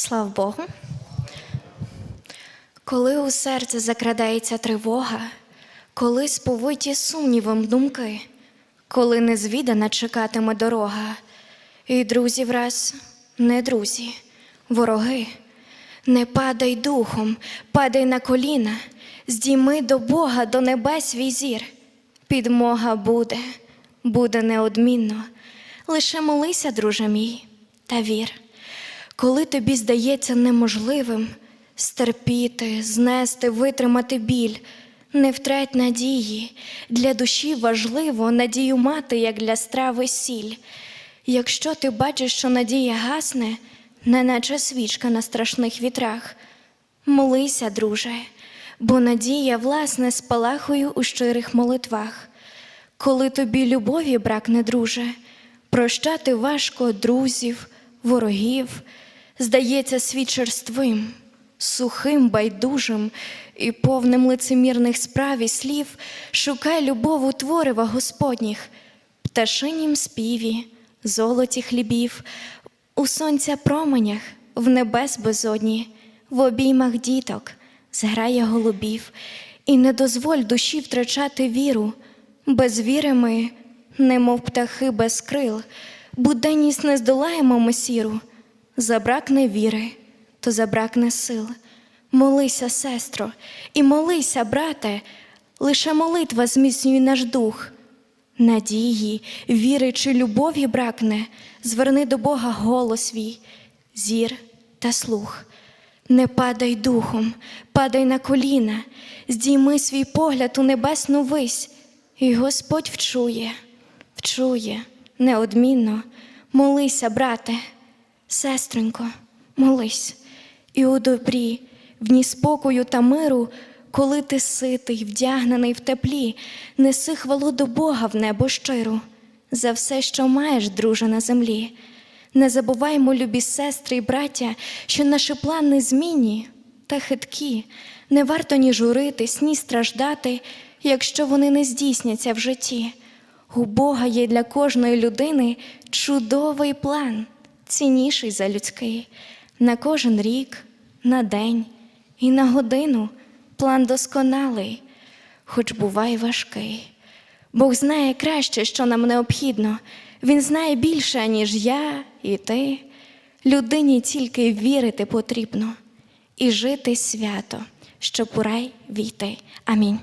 Слава Богу. Коли у серце закрадається тривога, коли сповиті сумнівом думки, коли незвідана чекатиме дорога, і друзі враз не друзі, вороги, не падай духом, падай на коліна, здійми до Бога, до небес свій зір. Підмога буде, буде неодмінно. Лише молися, друже мій, та вір. Коли тобі здається неможливим стерпіти, знести, витримати біль, не втрать надії. Для душі важливо надію мати, як для страви сіль. Якщо ти бачиш, що надія гасне, неначе свічка на страшних вітрах, молися, друже, бо надія, власне, спалахує у щирих молитвах. Коли тобі любові бракне, друже, прощати важко друзів, ворогів, здається світ черствим, сухим, байдужим і повним лицемірних справ і слів, шукай любов у творива Господніх, пташинім співі, золоті хлібів, у сонця променях, в небес безодні, в обіймах діток, зграє голубів, і не дозволь душі втрачати віру. Без віри ми, немов птахи без крил, буденність не здолаємо ми сіру. Забракне віри, то забракне сил. Молися, сестро, і молися, брате, лише молитва зміцнює наш дух. Надії, віри чи любові бракне, зверни до Бога голос свій, зір та слух. Не падай духом, падай на коліна, здійми свій погляд у небесну вись, і Господь вчує, вчує неодмінно. Молися, брате, сестренько, молись, і у добрі, в дні спокою та миру, коли ти ситий, вдягнений в теплі, неси хвалу до Бога в небо щиру, за все, що маєш, друже, на землі. Не забуваймо, любі сестри і браття, що наші плани змінні та хиткі, не варто ні журитись, ні страждати, якщо вони не здійсняться в житті. У Бога є для кожної людини чудовий план, цінніший за людський, на кожен рік, на день і на годину план досконалий, хоч буває важкий. Бог знає краще, що нам необхідно. Він знає більше, ніж я і ти. Людині тільки вірити потрібно і жити свято, щоб у рай війти. Амінь.